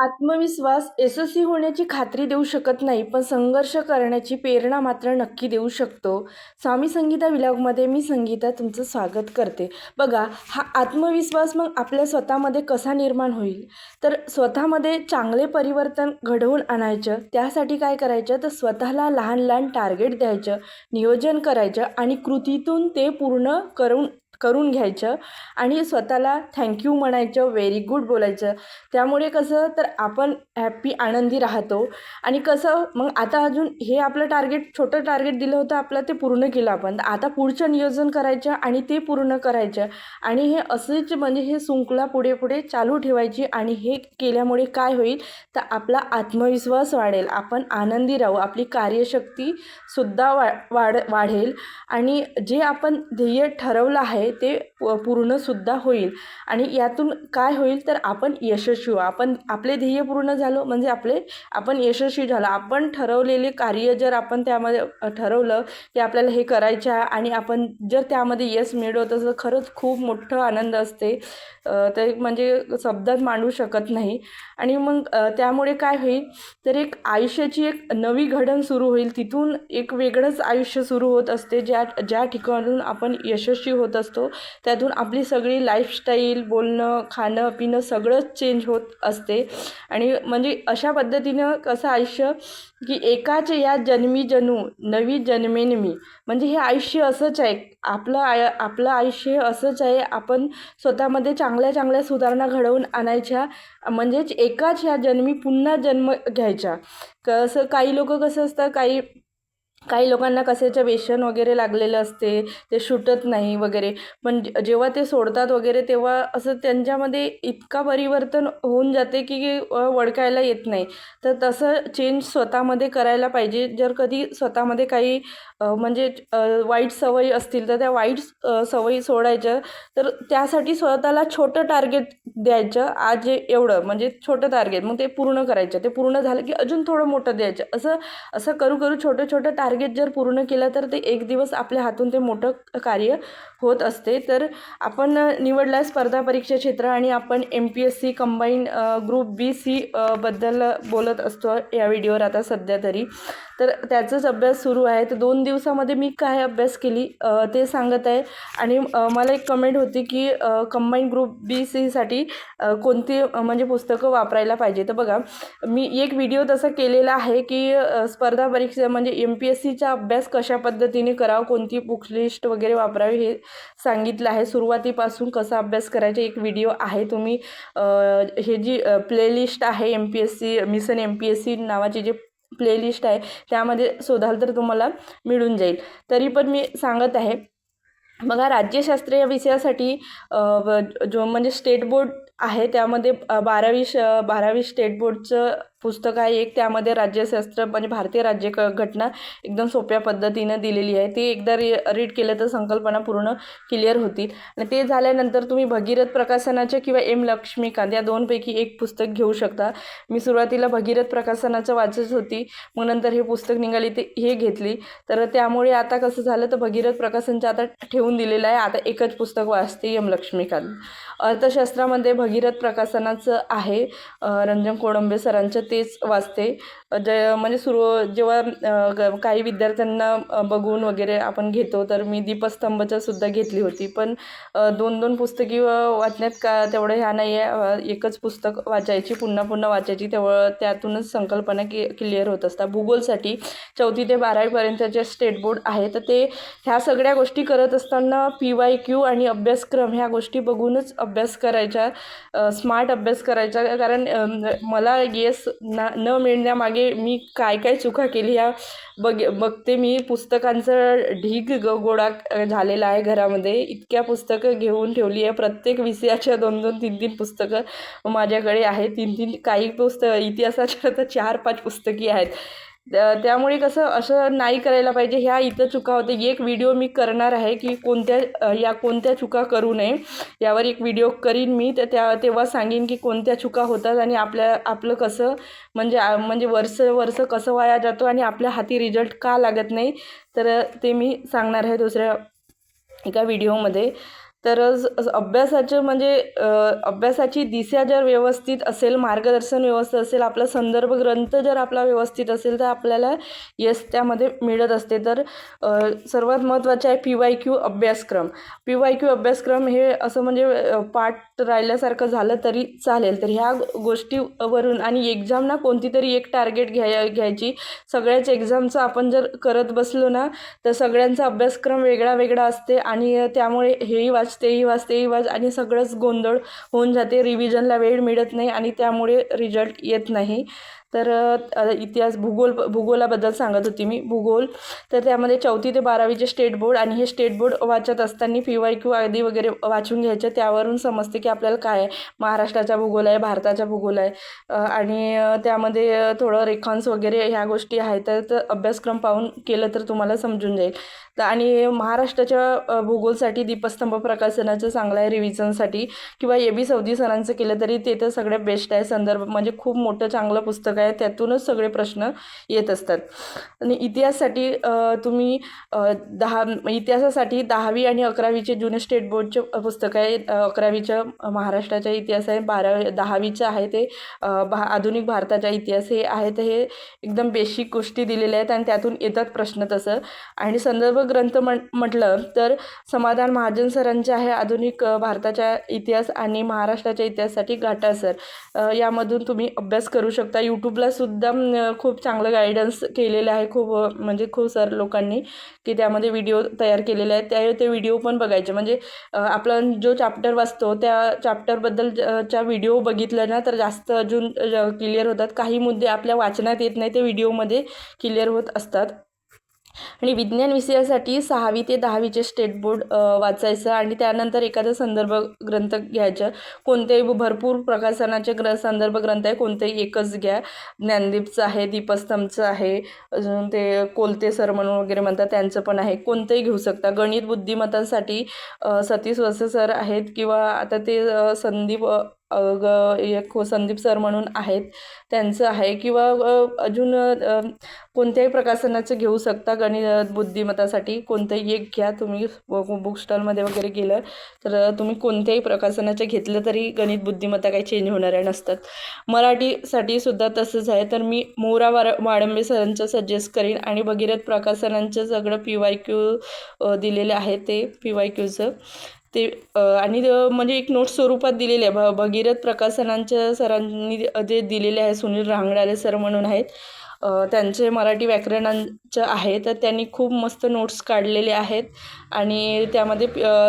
आत्मविश्वास यशस्वी होण्याची खात्री देऊ शकत नाही पण संघर्ष करण्याची प्रेरणा मात्र नक्की देऊ शकतो. स्वामी संगीता विलागमध्ये मी संगीता तुमचं स्वागत करते. बघा हा आत्मविश्वास मग आपल्या स्वतःमध्ये कसा निर्माण होईल? तर स्वतःमध्ये चांगले परिवर्तन घडवून आणायचं त्यासाठी काय करायचं? तर स्वतःला लहान लहान टार्गेट द्यायचं नियोजन करायचं आणि कृतीतून ते पूर्ण करून करून घ्यायचं आणि स्वतःला थँक्यू म्हणायचं व्हेरी गुड बोलायचं. त्यामुळे कसं तर आपण हॅप्पी आनंदी राहतो. आणि कसं मग आता अजून हे आपलं टार्गेट छोटं टार्गेट दिलं होतं आपलं ते पूर्ण केलं आपण. आता पुढचं नियोजन करायचं आणि ते पूर्ण करायचं. आणि हे असंच म्हणजे हे शृंखला पुढे पुढे चालू ठेवायची आणि हे केल्यामुळे काय होईल? तर आपला आत्मविश्वास वाढेल. आपण आनंदी राहू. आपली कार्यशक्तीसुद्धा वा वाढ वाढेल. आणि जे आपण ध्येय ठरवलं आहे ते प- पूर्णसुद्धा होईल. आणि यातून काय होईल तर आपण यशस्वी आपण आपले ध्येय पूर्ण झालं म्हणजे आपले आपण यशस्वी झालो. आपण ठरवलेले कार्य जर आपण त्यामध्ये ठरवलं की आपल्याला हे करायचं आहे आणि आपण जर त्यामध्ये यश मिळवत तर खरंच खूप मोठं आनंद असते. ते म्हणजे शब्दात मांडू शकत नाही. आणि मग त्यामुळे काय होईल तर एक आयुष्याची एक नवी घडण सुरू होईल. तिथून एक वेगळंच आयुष्य सुरू होत असते. ज्या ज्या ठिकाणून आपण यशस्वी होत असतो त्यातून आपली सगळी लाईफस्टाईल बोलणं खाणं पिणं सगळंच चेंज होत असते. आणि म्हणजे अशा पद्धतीनं कसं आयुष्य की एकाच या जन्मी जणू नवी जन्मेन मी म्हणजे हे आयुष्य असंच आहे. आपलं आय आपलं आयुष्य असंच आहे. आपण स्वतःमध्ये चांगल्या चांगल्या सुधारणा घडवून आणायच्या. म्हणजेच एकाच ह्या जन्मी पुन्हा जन्म घ्यायचा. कसं काही लोक कसं असतं काही काही लोकांना कशाचं व्यसन वगैरे लागलेलं असते ते सुटत नाही वगैरे. पण जेव्हा ते सोडतात वगैरे तेव्हा असं त्यांच्यामध्ये इतका परिवर्तन होऊन जाते की वळखायला येत नाही. तर तसं चेंज स्वतःमध्ये करायला पाहिजे. जर कधी स्वतःमध्ये काही म्हणजे वाईट सवयी असतील तर त्या वाईट सवयी सोडायच्या. तर त्यासाठी स्वतःला छोटं टार्गेट द्यायचं. आज एवढं म्हणजे छोटं टार्गेट मग ते पूर्ण करायचं. ते पूर्ण झालं की अजून थोडं मोठं द्यायचं. असं असं करू करू छोटं छोटं टार्गेट जर पूर्ण केलं तर ते एक दिवस आपल्या हातून ते मोठं कार्य होत असते. तर आपण निवडला स्पर्धा परीक्षा क्षेत्र आणि आपण M P S C combine group B C बद्दल बोलत असतो या व्हिडिओवर आता सध्या तरी. तर त्याचाच अभ्यास सुरू आहे. तर दोन दिवसामध्ये मी काय अभ्यास केली ते सांगत आहे. आणि मला एक कमेंट होती की कंबाईन ग्रुप बी सीसाठी कोणती म्हणजे पुस्तकं वापरायला पाहिजे. तर बघा मी एक व्हिडिओ तसा केलेला आहे की स्पर्धा परीक्षा म्हणजे एम पी एस सीचा अभ्यास कशा पद्धतीने करावा कोणती बुक लिस्ट वगैरे वापरावी हे सांगितलं आहे. सुरुवातीपासून कसा अभ्यास करायचा एक व्हिडिओ आहे. तुम्ही हे जी प्लेलिस्ट आहे M P S C mission M P S C नावाची जी प्लेलिस्ट आहे त्यामध्ये शोधाल तर तुम्हाला मिळून जाईल. तरी पण मी सांगत आहे बघा राज्यशास्त्र या विषयासाठी जो म्हणजे स्टेट बोर्ड आहे त्यामध्ये बारावी श बारावी स्टेट बोर्डचं पुस्तक आहे. एक त्यामध्ये राज्यशास्त्र म्हणजे भारतीय राज्य क घटना एकदम सोप्या पद्धतीनं दिलेली आहे. ते एकदा रि रीड केलं तर संकल्पना पूर्ण क्लिअर होतील. आणि ते झाल्यानंतर तुम्ही भगीरथ प्रकाशनाच्या किंवा एम लक्ष्मीकांत या दोनपैकी एक पुस्तक घेऊ शकता. मी सुरुवातीला भगीरथ प्रकाशनाचं वाचत होती. मग नंतर हे पुस्तक निघाली ते हे घेतली. तर त्यामुळे आता कसं झालं तर भगीरथ प्रकाशनचं आता ठेवून दिलेलं आहे. आता एकच पुस्तक वाचते एम लक्ष्मीकांत. अर्थशास्त्रामध्ये भगीरथ प्रकाशनाचं आहे. रंजन कोळंबे सरांचं तेच वाचते. जे म्हणजे सुरू जेव्हा ग- काही विद्यार्थ्यांना बघून वगैरे आपण घेतो तर मी दीपस्तंभचं सुद्धा घेतली होती. पण दोन दोन पुस्तकी वाचण्यात का तेवढं ह्या नाही आहे एकच पुस्तक वाचायची पुन्हा पुन्हा वाचायची तेव्हा त्यातूनच संकल्पना कि क्लिअर होत असतात भूगोलसाठी चौथी ते बारावीपर्यंतचे स्टेट बोर्ड आहे तर ते ह्या सगळ्या गोष्टी करत असताना पी वाय क्यू आणि अभ्यासक्रम ह्या गोष्टी बघूनच अभ्यास करायच्या स्मार्ट अभ्यास करायचा. कारण मला येस ना न मिळण्यामागे मी काय काय चुका केली ह्या बघ बघते मी. पुस्तकांचं ढीग ग गोळा झालेला आहे घरामध्ये. इतक्या पुस्तकं घेऊन ठेवली आहे. प्रत्येक विषयाच्या दोन दोन तीन तीन पुस्तकं माझ्याकडे आहे तीन तीन काही पुस्तक इतिहासाच्या तर चार पाच पुस्तकी आहेत. त्यामुळे कसं असं नाही करायला पाहिजे. ह्या इथं चुका होते. एक व्हिडिओ मी करणार आहे की कोणत्या या कोणत्या चुका करू नये यावर एक व्हिडिओ करीन मी. तर त्या तेव्हा सांगेन की कोणत्या चुका होतात आणि आपल्या आपलं कसं म्हणजे म्हणजे वर्ष वर्ष कसं वाया जातो आणि आपल्या हाती रिझल्ट का लागत नाही. तर ते मी सांगणार आहे दुसऱ्या एका व्हिडिओमध्ये. तर अभ्यासाचं म्हणजे अभ्यासाची दिशा जर व्यवस्थित असेल मार्गदर्शन व्यवस्थित असेल आपला संदर्भ ग्रंथ जर आपला व्यवस्थित असेल तर आपल्याला यश त्यामध्ये मिळत असते. तर सर्वात महत्त्वाचे आहे पी वाय क्यू अभ्यासक्रम. पी वाय क्यू अभ्यासक्रम हे असं म्हणजे पाठ राहिल्यासारखं झालं तरी चालेल. तर ह्या गोष्टीवरून आणि एक्झामना कोणती तरी एक टार्गेट घ्याय घ्यायची. सगळ्याच एक्झामचं आपण जर करत बसलो ना तर सगळ्यांचा अभ्यासक्रम वेगळा वेगळा असते आणि त्यामुळे हेही वाच तेही वाच तेही वाच आणि सगळंच गोंधळ होऊन जाते. रिव्हिजनला वेळ मिळत नाही आणि त्यामुळे रिझल्ट येत नाही. तर इतिहास भूगोल भूगोलाबद्दल सांगत होती मी. भूगोल तर त्यामध्ये चौथी ते बारावीचे स्टेट बोर्ड आणि हे स्टेट बोर्ड वाचत असताना पी वाय क्यू आधी वगैरे वाचून घ्यायचे. त्यावरून समजते की आपल्याला काय आहे. महाराष्ट्राचा भूगोल आहे भारताचा भूगोल आहे. आणि त्यामध्ये थोडं रेखांस वगैरे ह्या गोष्टी आहेत. तर तर अभ्यासक्रम पाहून केलं तर तुम्हाला समजून जाईल. तर आणि महाराष्ट्राच्या भूगोलसाठी दीपस्तंभ प्रकाशनाचं चांगलं आहे रिव्हिजनसाठी. किंवा ए बी सौदी सरांचं केलं तरी ते तर सगळ्यात बेस्ट आहे. संदर्भ म्हणजे खूप मोठं चांगलं पुस्तक आहे त्यातूनच सगळे प्रश्न येत असतात. आणि इतिहाससाठी तुम्ही दहा इतिहासासाठी दहावी आणि अकरावीचे जुने स्टेट बोर्डचे पुस्तक आहे. अकरावीच्या महाराष्ट्राच्या महाराष्ट्राचा इतिहास आहे बारावी दहावीचं आहे ते भा आधुनिक भारताचा इतिहास हे आहे तर हे एकदम बेसिक गोष्टी दिलेल्या आहेत आणि त्यातून येतात प्रश्न तसं. आणि संदर्भ ग्रंथ म्हण म्हटलं तर समाधान महाजन सरांचे आहे आधुनिक भारताच्या इतिहास आणि महाराष्ट्राच्या इतिहासासाठी घाटा सर. यामधून तुम्ही अभ्यास करू शकता. यूट्यूबला सुद्धा खूप चांगलं गायडन्स केलेलं आहे. खूप म्हणजे खूप सारे लोकांनी की त्यामध्ये व्हिडिओ तयार केलेले आहेत. त्या ते व्हिडिओ पण बघायचे. म्हणजे आपला आपण जो चॅप्टर वाचतो त्या चॅप्टरबद्दल च्या व्हिडिओ बघितलं ना तर जास्त अजून क्लिअर होतात. काही मुद्दे आपल्या वाचनात येत नाही. ते व्हिडिओमध्ये क्लिअर होत असतात. आणि विज्ञान विषयासाठी सहावी ते दहावीचे स्टेट बोर्ड वाचायचं आणि त्यानंतर एखादा संदर्भ ग्रंथ घ्यायचं. कोणतेही भरपूर प्रकाशनाचे ग्र संदर्भ ग्रंथ आहे कोणतेही एकच घ्या. ज्ञानदीपचं आहे दीपस्तंभचं आहे अजून ते कोलते सर म्हणून वगैरे म्हणतात त्यांचं पण आहे. कोणतंही घेऊ शकता. गणित बुद्धिमत्तासाठी सतीश वसे सर आहेत किंवा आता ते संदीप एक संदीप सर म्हणून आहेत. त्यांचं आहे किंवा अजून कोणत्याही प्रकाशनाचं घेऊ शकता गणित बुद्धिमत्तासाठी. कोणतंही एक घ्या तुम्ही बुक स्टॉलमध्ये वगैरे गेलं तर तुम्ही कोणत्याही प्रकाशनाचं घेतलं तरी गणित बुद्धिमत्ता काही चेंज होणाऱ्या नसतात. मराठीसाठी सुद्धा तसंच आहे. तर मी मोरा वार वाडंबे सरांचं सजेस्ट करीन आणि भगीरथ प्रकाशनांचं सगळं पी वाय क्यू दिलेले आहे ते पी वाय क्यूचं ते आणि म्हणजे एक नोट स्वरूपात दिलेले आहे. भ भगीरथ प्रकाशनांच्या सरांनी जे दिलेले आहे सुनील रांगडाले सर म्हणून आहेत. त्यांचे मराठी व्याकरणांचं आहे. तर त्यांनी खूप मस्त नोट्स काढलेले आहेत. आणि त्यामध्ये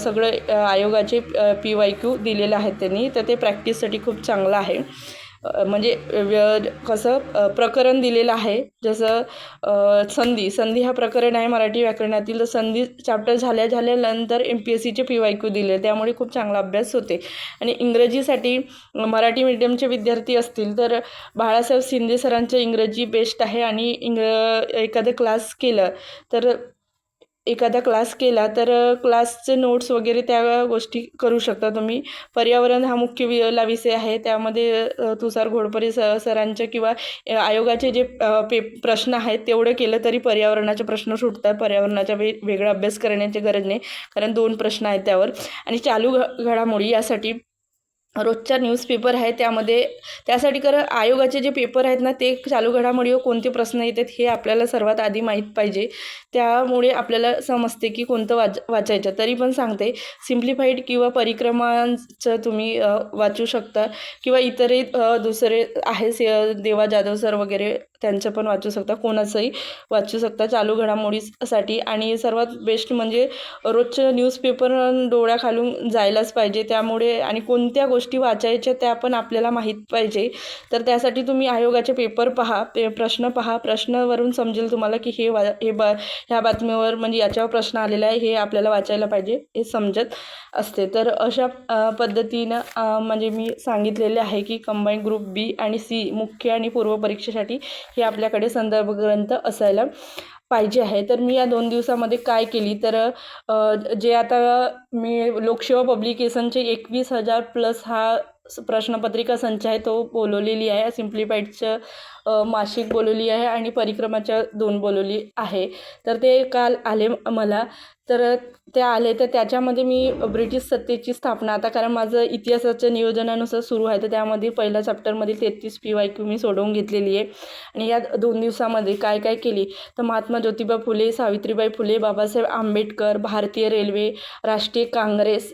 सगळं आयोगाचे पी वाय क्यू दिलेलं आहेत त्यांनी. तर ते प्रॅक्टिससाठी खूप चांगलं आहे. म्हणजे व्य कसं प्रकरण दिलेलं आहे. जसं संधी संधी हा प्रकरण आहे मराठी व्याकरणातील. तर संधी चॅप्टर झाल्या झाल्यानंतर एम पी एस सीचे पी वाय क्यू दिले. त्यामुळे खूप चांगला अभ्यास होते. आणि इंग्रजीसाठी मराठी मीडियमचे विद्यार्थी असतील तर बाळासाहेब शिंदे सरांचं इंग्रजी बेस्ट आहे. आणि इंग एखादं क्लास केलं तर एखादा क्लास केला तर क्लासचे नोट्स वगैरे त्या गोष्टी करू शकता तुम्ही. पर्यावरण हा मुख्य विला विषय आहे. त्यामध्ये तुषार घोडपरे स सरांच्या किंवा आयोगाचे जे पे प्रश्न आहेत तेवढं केलं तरी पर्यावरणाचे प्रश्न सुटतात. पर्यावरणाचा वे वेगळा अभ्यास करण्याची गरज नाही. कारण दोन प्रश्न आहेत त्यावर. आणि चालू घ घडामोडी यासाठी रोजच्या न्यूजपेपर आहे त्यामध्ये त्यासाठी खरं आयोगाचे जे पेपर आहेत ना ते चालू घडामोडीवर कोणते प्रश्न येतात हे आपल्याला सर्वात आधी माहीत पाहिजे. त्यामुळे आपल्याला समजते की कोणतं वाच वाचायचं. तरी पण सांगते सिम्प्लिफाईड किंवा परिक्रमांचं तुम्ही वाचू शकता किंवा इतरही दुसरे आहे से देवा जाधव सर वगैरे त्यांचं पण वाचू शकता. कोणाचंही वाचू शकता चालू घडामोडीसाठी. आणि सर्वात बेस्ट म्हणजे रोजचं न्यूजपेपर डोळ्याखालून जायलाच पाहिजे. त्यामुळे आणि कोणत्या गोष्टी गोष्टी वाचायच्या त्या पण आपल्याला माहीत पाहिजे. तर त्यासाठी तुम्ही आयोगाचे पेपर पहा पे प्रश्न पहा. प्रश्नावरून समजेल तुम्हाला की हे वा हे बा ह्या बातमीवर म्हणजे याच्यावर प्रश्न आलेला आहे हे आपल्याला वाचायला पाहिजे हे समजत असते. तर अशा पद्धतीनं म्हणजे मी सांगितलेले आहे की कंबाईन ग्रुप बी आणि सी मुख्य आणि पूर्व परीक्षेसाठी हे आपल्याकडे संदर्भ ग्रंथ असायला पाहिजे आहे. तर मी या दोन दिवसामध्ये काय केली? तर जे आता मी लोकसेवा पब्लिकेशनचे एकवीस हजार प्लस हा स- प्रश्नपत्रिका संच आहे तो बोलवलेली आहे. सिम्प्लिफाईडचं मासिक बोलवली आहे आणि परिक्रमाच्या दोन बोलवली आहे. तर ते काल आले मला. तर ते आले तर त्याच्यामध्ये मी ब्रिटिश सत्तेची स्थापना आता कारण माझं इतिहासाच्या नियोजनानुसार सुरू आहे तर त्यामध्ये पहिल्या चॅप्टरमध्ये तेहतीस पी वाय क्यू मी सोडवून घेतलेली आहे. आणि या दोन दिवसामध्ये काय काय केली? तर महात्मा ज्योतिबा फुले सावित्रीबाई फुले बाबासाहेब आंबेडकर भारतीय रेल्वे राष्ट्रीय काँग्रेस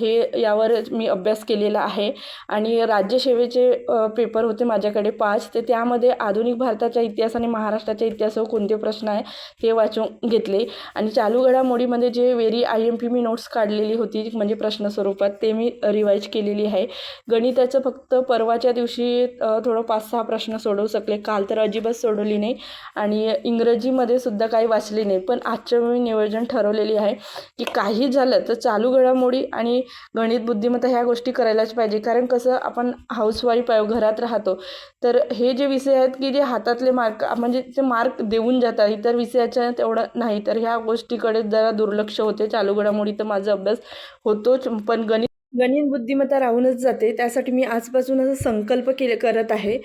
हे यावर मी अभ्यास केलेला आहे. आणि राज्यसेवेचे पेपर होते माझ्याकडे पाच तर त्यामध्ये आधुनिक भारताच्या इतिहास आणि महाराष्ट्राच्या इतिहासावर कोणते प्रश्न आहे ते वाचून घेतले. आणि चालू घडामोडी मध्ये जे वेरी आय एम पी मी नोट्स काढलेली होती म्हणजे प्रश्न स्वरूपात ते मी रिवाईज केलेली आहे. गणिताचं फक्त परवाच्या दिवशी थोडं पाच सहा प्रश्न सोडवू शकले. काल तर अजिबात सोडवली नाही. आणि इंग्रजीमध्ये सुद्धा काही वाचली नाही. पण आजच्या मी नियोजन ठरवलेली आहे की काही झालं तर चालू घडामोडी आणि गणित बुद्धिमत्ता ह्या गोष्टी करायलाच पाहिजे. कारण कसं आपण हाऊसवाईफ घरात राहतो. तर हे जे विषय आहेत की जे हातातले मार्क म्हणजे ते मार्क देऊन जातात इतर विषयाच्या तेवढं नाही. तर ह्या गोष्टीकडे जरा दुर्लक्ष होते. चालू घडामोडी तर माझा अभ्यास होतोच पण गणित गणित बुद्धिमत्ता राहूनच जाते. त्यासाठी मी आजपासून असं संकल्प केले करत आहे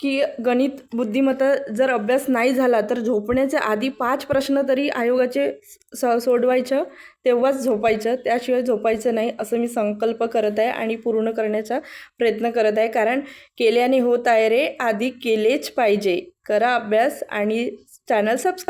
की गणित बुद्धिमत्ता जर अभ्यास नाही झाला तर झोपण्याच्या आधी पाच प्रश्न तरी आयोगाचे स सोडवायचं तेव्हाच झोपायचं. त्याशिवाय झोपायचं नाही असं मी संकल्प करत आहे आणि पूर्ण करण्याचा प्रयत्न करत आहे. कारण केल्याने होत आहे रे आधी केलेच पाहिजे. करा अभ्यास आणि चॅनल सबस्क्राईब